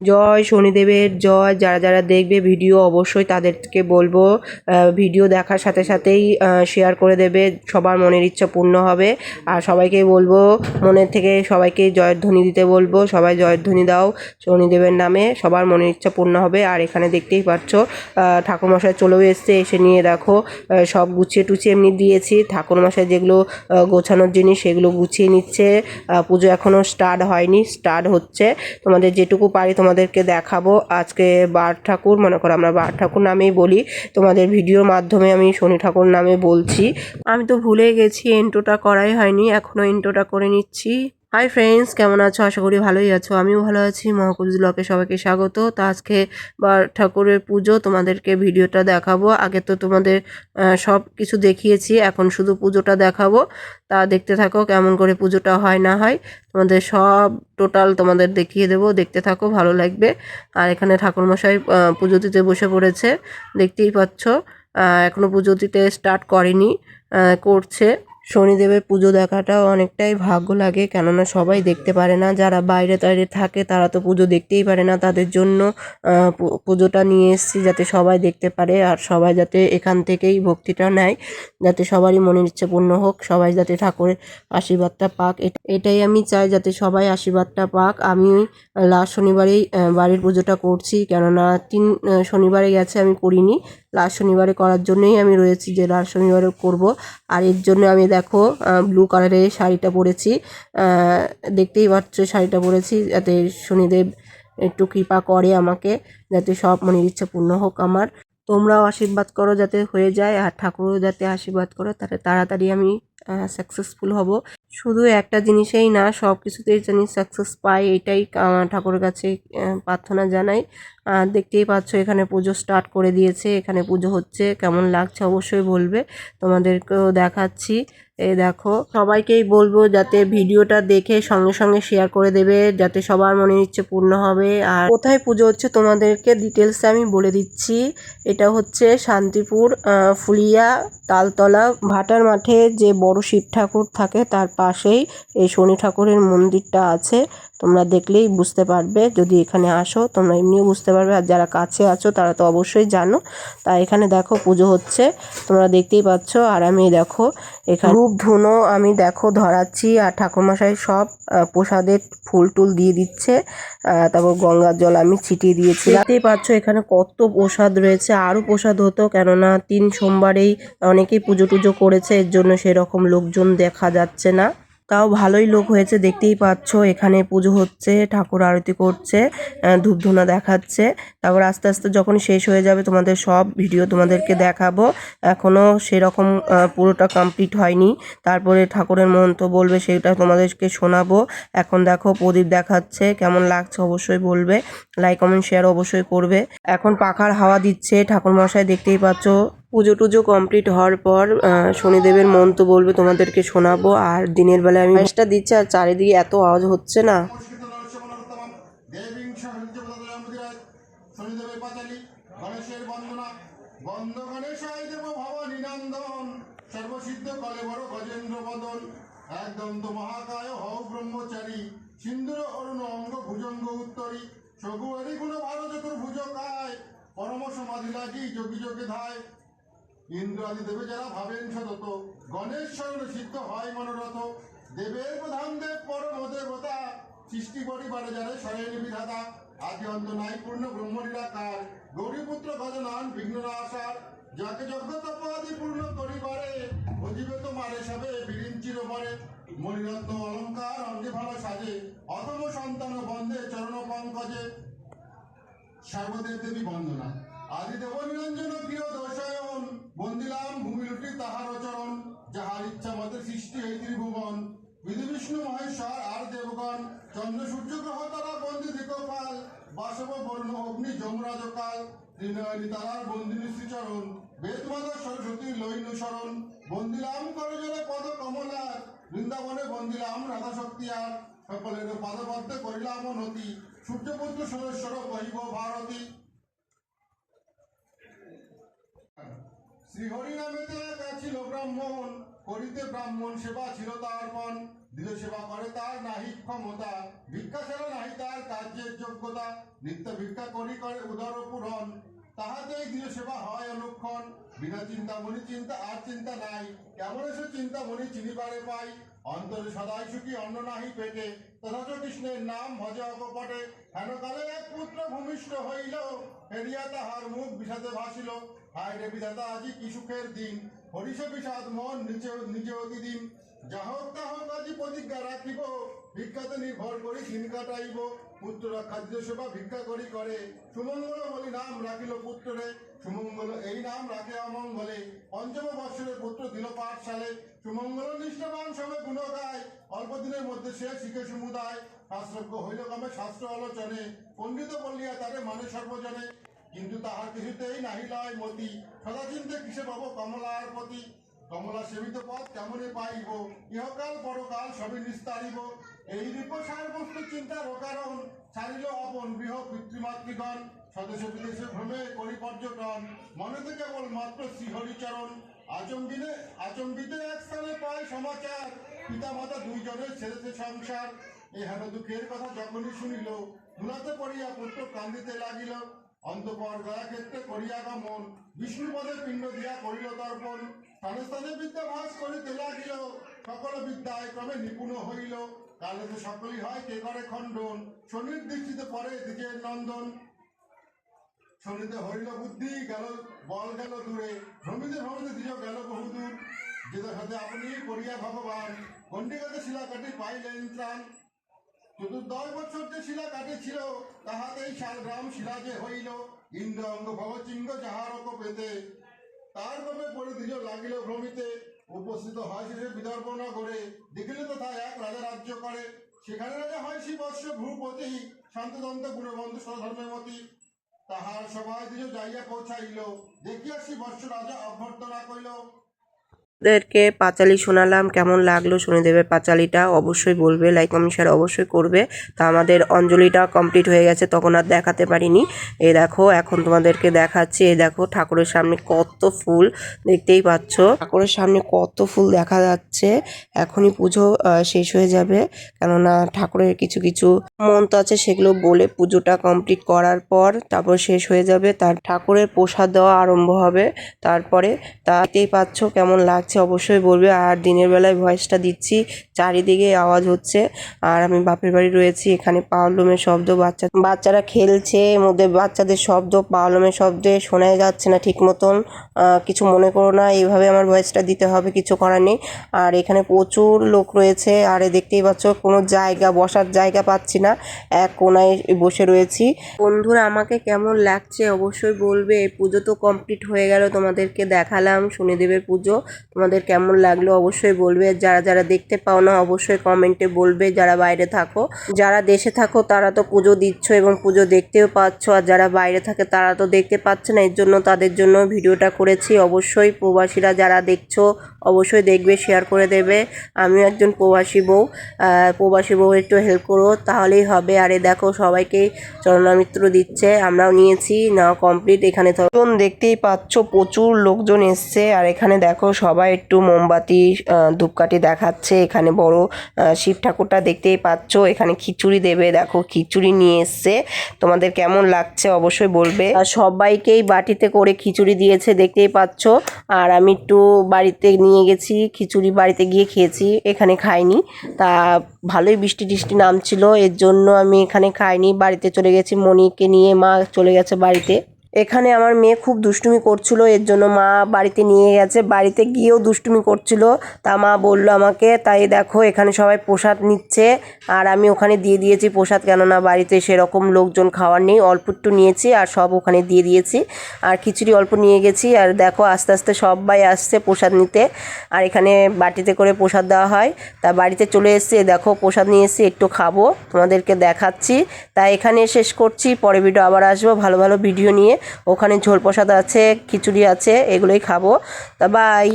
জয় শনিদেবের জয়। যারা যারা দেখবে ভিডিও, অবশ্যই তাদেরকে বলব ভিডিও দেখার সাথে সাথেই শেয়ার করে দেবে। সবার মনের ইচ্ছা পূর্ণ হবে। আর সবাইকে বলব, মনের থেকে সবাইকে জয়ধ্বনি দিতে বলব। সবাই জয়ধ্বনি দাও শনিদেবের নামে। সবার মনের ইচ্ছা পূর্ণ হবে। আর এখানে দেখতেই পাচ্ছ ঠাকুরমশাই চলেও এসছে। এসে নিয়ে দেখো সব গুছিয়ে টুছিয়ে এমনি দিয়েছি। ঠাকুরমশাই যেগুলো গোছানোর জিনিস সেগুলো গুছিয়ে নিচ্ছে। পুজো এখনও স্টার্ট হয়নি। স্টার্ট হচ্ছে। তোমাদের যেটুকু পারি তোমাদেরকে দেখাবো। আজকে বার ঠাকুর, মনে করো আমরা বার ঠাকুর নামেই বলি। তোমাদের ভিডিওর মাধ্যমে আমি শনি ঠাকুর নামে বলছি। আমি তো ভুলে গেছি এন্টোটা করাই হয়নি এখনও এন্টোটা করে নিচ্ছি। হাই ফ্রেন্ডস কেমন আছো? আশা করি ভালোই আছো। আমিও ভালো আছি। মহাকুজ ব্লকে সবাইকে স্বাগত। তা আজকে বার ঠাকুরের পুজো তোমাদেরকে ভিডিওটা দেখাবো। আগে তো তোমাদের সব কিছু দেখিয়েছি এখন শুধু পুজোটা দেখাবো। তা দেখতে থাকো কেমন করে পুজোটা হয় না হয়। তোমাদের সব টোটাল তোমাদের দেখিয়ে দেবো। দেখতে থাকো ভালো লাগবে। আর এখানে ঠাকুরমশাই পুজো দিতে বসে পড়েছে। দেখতেই পাচ্ছ আহ, এখনও পুজো দিতে স্টার্ট করেনি করছে। শনিদেবের পুজো দেখাটাও অনেকটাই ভাগ্য লাগে। কেননা সবাই দেখতে পারে না। যারা বাইরে টাইরে থাকে, তারা তো পুজো দেখতেই পারে না। তাদের জন্য পুজোটা নিয়ে এসেছি যাতে সবাই দেখতে পারে আর সবাই যাতে এখান থেকেই ভক্তিটা নেয়। যাতে সবারই মনের ইচ্ছে পূর্ণ হোক, সবাই যাতে ঠাকুরের আশীর্বাদটা পাক। এট- এটাই আমি চাই যাতে সবাই আশীর্বাদটা পাক। আমি লাস্ট শনিবারেই বাড়ির পুজোটা করছি। কেননা তিন শনিবারে গেছে, আমি করিনি। লাস্ট শনিবারে করার জন্যই আমি রয়েছি যে লাস্ট শনিবারে করব। আর এর জন্য আমি দেখো ব্লু কালারের শাড়িটা পরেছি। দেখতেই পাচ্ছ শাড়িটা পরেছি যাতে শনিদেব একটু কৃপা করে আমাকে, যাতে সব মনের ইচ্ছা পূর্ণ হোক আমার। তোমরাও আশীর্বাদ করো যাতে হয়ে যায়, আর ঠাকুরও যাতে আশীর্বাদ করো তাতে তাড়াতাড়ি আমি সাকসেসফুল হব। শুধু একটা জিনিসেই না সব কিছুতেই জানি সাকসেস পাই, এটাই ঠাকুরের কাছে প্রার্থনা জানাই। আর দেখতেই পাচ্ছ এখানে পুজো স্টার্ট করে দিয়েছে, এখানে পুজো হচ্ছে, কেমন লাগছে অবশ্যই বলবে। তোমাদেরকেও দেখাচ্ছি, এই দেখো। সবাইকেই বলব যাতে ভিডিওটা দেখে সঙ্গে সঙ্গে শেয়ার করে দেবে, যাতে সবার মনে ইচ্ছে পূর্ণ হবে। আর কোথায় পুজো হচ্ছে তোমাদেরকে ডিটেলসে আমি বলে দিচ্ছি। এটা হচ্ছে শান্তিপুর ফুলিয়া, তালতলা, ভাটার মাঠে যে বড় শিব ঠাকুর থাকে, তার পাশেই এই শনি ঠাকুরের মন্দিরটা আছে। তোমরা দেখলেই বুঝতে পারবে। যদি এখানে আসো, তোমরা এমনিও বুঝতে পারবে। আর যারা কাছে আছো, তারা তো অবশ্যই জানো। তা এখানে দেখো, পুজো হচ্ছে। তোমরা দেখতেই পাচ্ছ। আর আমি দেখো, এখানে রূপ ধুনো আমি দেখো ধরাচ্ছি। আর ঠাকুরমশাই সব প্রসাদের ফুল টুল দিয়ে দিচ্ছে। তারপর গঙ্গার জল আমি ছিটিয়ে দিয়েছি। দেখতেই পাচ্ছ, এখানে কত প্রসাদ রয়েছে। আরও প্রসাদ হতো, কেননা তিন সোমবারেই অনেকেই পুজো টুজো করেছে। এর জন্য সেরকম লোকজন দেখা যাচ্ছে না। তাও ভালোই লোক হয়েছে, দেখতেই পাচ্ছ। এখানে পুজো হচ্ছে, ঠাকুর আরতি করছে ধূপধুনা দেখাচ্ছে। তারপর আস্তে আস্তে যখন শেষ হয়ে যাবে, তোমাদের সব ভিডিও তোমাদেরকে দেখাবো। এখনও সেরকম পুরোটা কমপ্লিট হয়নি। তারপরে ঠাকুরের মন্ত্র বলবে, সেটা তোমাদেরকে শোনাবো। এখন দেখো প্রদীপ দেখাচ্ছে, কেমন লাগছে অবশ্যই বলবে। লাইক কমেন্ট শেয়ার অবশ্যই করবে। এখন পাখার হাওয়া দিচ্ছে ঠাকুর মশাই দেখতেই পাচ্ছ। পুজো টুজো কমপ্লিট হওয়ার পর শনিদেবের মন তো বলবে, তোমাদেরকে শোনাবো, আর দিনের বেলায় আমি ভয়েসটা দিচ্ছি, আর চারিদিকে এত আওয়াজ হচ্ছে না। লাগি যোগী যোগে ধায় ইন্দ্র আদি দেবে যারা ভাবেন সতত গণেশ শরণ সিদ্ধ হয় মনোরথ। দেবের প্রধান দেব পরম দেবতা। সৃষ্টি পরিবারে যারা শয়নী বিধাতা। আদি অন্ত নাই, পূর্ণ ব্রহ্ম নিরাকার। গৌরীপুত্র গজনান বিঘ্ন আসার। যাকে যজ্ঞ তপ আদি পূর্ণ করিবারে ভজিবে তোমারে সবে বিরিঞ্চির মরে মণিরত্ন অলঙ্কার অঙ্গে ভালো সাজে। অথম সন্তান বন্ধে চরণ পঙ্কজে। সর্বদেব দেবী বন্দনা। আদি দেব নিরঞ্জন প্রিয় দশয়ন বন্দিলাম ভূমি লুটি তাহার চরণ যাহার ইচ্ছা মতে সৃষ্টি এই ত্রিভুবন। বিধি বিষ্ণু মহেশ্বর আর দেবগণ, চন্দ্র সূর্য গ্রহ তারা বন্দি দিকপাল বাসব বর্ণ অগ্নি যমরাজ কাল, ত্রিনয়নী তারার বন্দিনী শ্রীচরণ বেদ মাতা সরস্বতী লৈন্য শরণ। বন্দিলাম করে জলে পদ কমলার, বৃন্দাবনে বন্দিলাম রাধা শক্তি আর সকলের পাদপদ্মে করিলাম নতি সূর্যপুত্র সদস্যর বহিব ভারতী। শ্রীহরি নামেতে একা ছিল ব্রাহ্মণ, করিতে ব্রাহ্মণ সেবা ছিল তার পণ দিল সেবা করে তার নাহি ক্ষমতা, ভিক্ষা ছাড়া নাহি তার কার্যের যোগ্যতা। নিত্য ভিক্ষা করি করে উদর পূরণ তাহাতেই গৃহ সেবা হয় অনুক্ষণ। বিনা চিন্তা মনি চিন্তা, আর চিন্তা নাই। কেমন এসে চিন্তা মনি চিনিবারে পাই। অন্তরে সদাই সুখী, অন্ন নাহি পেটে। তথাচ কৃষ্ণের নাম ভজে অকপটে। হেনকালে এক পুত্র ভূমিষ্ঠ হইল, ফেরিয়া তাহার মুখ বিষাদে ভাসিল। হায় রে বিধাতা, আজি কি সুখের দিন? হরিষ বিষাদ, মন নিচে নিজে অতি দিন। যা হোক তা হোক, আজি প্রতিজ্ঞা রাখিব। ভিক্ষাতে নির্ভর করি, দিন কাটাইব। পুত্র খাদ্য সেবা ভিক্ষা করি করে। সুমঙ্গল বলি নাম রাখিল পুত্রে। সুমঙ্গল, এই নাম রাখে অমঙ্গলে। পঞ্চম বৎসরে পুত্র দিল পাঠশালে। সুমঙ্গল নিষ্ঠাবান সবে গুণ গায়। অল্প দিনের মধ্যে সে শিখে সমুদায়। শাস্ত্রজ্ঞ হইল কমে শাস্ত্র আলোচনে। পণ্ডিত বলিয়া তারে মানে সর্বজনে। কিন্তু তাহার কিছুতেই নাহি লয় মতি। সদা চিন্তে কিসে পাব কমলার প্রতি? কমলা সেবিত পথ কেমনে পাইব? ইহকাল পরকাল সবই নিস্তারিব। এই রূপ সারবস্তু চিন্তার কারণ ছাড়িল আপন গৃহ পিতৃমাতৃগণ। স্বদেশে বিদেশে ভ্রমে করি পর্যটন। মনেতে কেবল মাত্র শ্রীহরিচরণ। আচম্বিনে, আচম্বিতে এক স্থানে পায় সমাচার। পিতা মাতা দুইজনের ছেড়েছে সংসার। এহেন দুঃখের কথা যখনই শুনিল ধুলাতে পড়িয়া পুত্র কান্দিতে লাগিল। অন্তপর ক্ষেত্রে করিয়া গমন। বিষ্ণুপদে পিণ্ড দিয়া করিল দর্পণ স্থানে স্থানে বিদ্যাভাস করিতে লাগিল। সকল বিদ্যায় ক্রমে নিপুণ হইল। কালে তো সকলই হয়, কে করে খণ্ডন? শনির দৃষ্টিতে পরে দিকে নন্দন। শনিতে হইল বুদ্ধি, গেল বল, গেল দূরে। ভ্রমিতে ভ্রমিতে দ্বিজ গেল বহুদূর। যেটার সাথে আপনি করিয়া ভগবান। গন্ডিকাতে শিলা কাটি পাইলেন ত্রাণ। চতুর্দশ বছর যে শিলা কাটেছিল তাহাতেই শালগ্রাম শিলা যে হইল ইন্দ্র অঙ্গ ভবচিঙ্গ যাহার অঙ্গ পেতে তার ভাবে পরিধিজ লাগিল ভ্রমিতে উপস্থিত হয় শেষে বিদর্ভ নগরে দেখিলে তথা এক রাজা রাজ্য করে, সেখানে রাজা হয় শিবর্ষ ভূপতি, শান্তদন্ত গুণবন্ধু স্বধর্মের মতি। তাহার সভায় দিজ যাইয়া পৌঁছাইল, দেখিয়া শিবর্ষ রাজা অভ্যর্থনা কইল ওদেরকে পাঁচালি শোনালাম, কেমন লাগল শুনে দেবে পাঁচালিটা? অবশ্যই বলবে লাইক কমেন্ট শেয়ার অবশ্যই করবে। তা আমাদের অঞ্জলিটা কমপ্লিট হয়ে গেছে, তখন আর দেখাতে পারিনি। এই দেখো, এখন তোমাদেরকে দেখাচ্ছি এই দেখো, ঠাকুরের সামনে কত ফুল, দেখতেই পাচ্ছ। ঠাকুরের সামনে কত ফুল দেখা যাচ্ছে, এখনই পুজো শেষ হয়ে যাবে। কেননা ঠাকুরের কিছু কিছু মন্ত্র আছে, সেগুলো বলে পুজোটা কমপ্লিট করার পর তারপর শেষ হয়ে যাবে। তার ঠাকুরের প্রসাদ দেওয়া আরম্ভ হবে, তারপরে তাতেই পাচ্ছ, কেমন লাগছে। অবশ্যই বলবে। আর দিনের বেলায় ভয়েসটা দিচ্ছি, চারিদিকে আওয়াজ হচ্ছে। আর আমি বাপের বাড়ি রয়েছি, এখানে পাওলমের শব্দ, বাচ্চা বাচ্চারা খেলছে মধ্যে বাচ্চাদের শব্দ পাওলমের শব্দে শোনাই যাচ্ছে না ঠিক মতন। কিছু মনে করো না, এইভাবে আমার ভয়েসটা দিতে হবে, কিছু করার নেই। আর এখানে প্রচুর লোক রয়েছে, আর দেখতেই পাচ্ছ, কোনো জায়গা, বসার জায়গা পাচ্ছি না। এক কোনায় বসে রয়েছি। বন্ধুরা, আমাকে কেমন লাগছে অবশ্যই বলবে। পুজো তো কমপ্লিট হয়ে গেল, তোমাদেরকে দেখালাম, শনিদেবের পুজো। তোমাদের কেমন লাগল অবশ্যই বলবে। যারা যারা দেখতে পাও না, অবশ্যই কমেন্টে বলবে। যারা বাইরে থাকো, যারা দেশে থাকো, তারা তো পুজো দিচ্ছ এবং পুজো দেখতেও পাচ্ছ। আর যারা বাইরে থাকে, তারা তো দেখতে পাচ্ছে না। এর জন্য তাদের জন্য ভিডিওটা করেছি। অবশ্যই প্রবাসীরা যারা দেখছ, অবশ্যই দেখবে শেয়ার করে দেবে। আমিও একজন প্রবাসী বউ। প্রবাসী বউ, একটু হেল্প করো, তাহলেই হবে। আরে দেখো, সবাইকে চরণামিত্র দিচ্ছে। আমরাও নিয়েছি না কমপ্লিট এখানে তো দেখতেই পাচ্ছ, প্রচুর লোকজন এসছে। আর এখানে দেখো, সবাই একটু মোমবাতি ধূপকাঠি দেখাচ্ছে। এখানে বড় শিব ঠাকুরটা দেখতেই পাচ্ছ। এখানে খিচুড়ি দেবে। দেখো, খিচুড়ি নিয়ে এসছে। তোমাদের কেমন লাগছে অবশ্যই বলবে। সবাইকেই বাটিতে করে খিচুড়ি দিয়েছে, দেখতেই পাচ্ছ। আর আমি একটু বাড়িতে নিয়ে গেছি, খিচুড়ি বাড়িতে গিয়ে খেয়েছি। এখানে খাইনি। তা ভালোই বৃষ্টি টিষ্টি নামছিল। এর জন্য আমি এখানে খাইনি। বাড়িতে চলে গেছি, মনিকে নিয়ে মা চলে গেছে বাড়িতে। এখানে আমার মেয়ে খুব দুষ্টুমি করছিল, এর জন্য মা বাড়িতে নিয়ে গেছে। বাড়িতে গিয়েও দুষ্টুমি করছিল। তা মা বলল আমাকে, তাই দেখো, এখানে সবাই প্রসাদ নিচ্ছে। আর আমি ওখানে দিয়ে দিয়েছি প্রসাদ, কেননা বাড়িতে সেরকম লোকজন খাওয়ার নেই। অল্প একটু নিয়েছি আর সব ওখানে দিয়ে দিয়েছি। আর খিচুড়ি অল্প নিয়ে গেছি। আর দেখো, আস্তে আস্তে সবাই আসছে প্রসাদ নিতে। আর এখানে বাটিতে করে প্রসাদ দেওয়া হয়। তা বাড়িতে চলে এসেছি। দেখো, প্রসাদ নিয়ে এসেছি, একটু খাব, তোমাদেরকে দেখাচ্ছি। তাই এখানে শেষ করছি। পরে ভিডিও আবার আসব। ভালো ভালো ভিডিও নিয়ে। ওখানে ঝোল প্রসাদ আছে খিচুড়ি আছে এগুলোই খাব। তা বাই।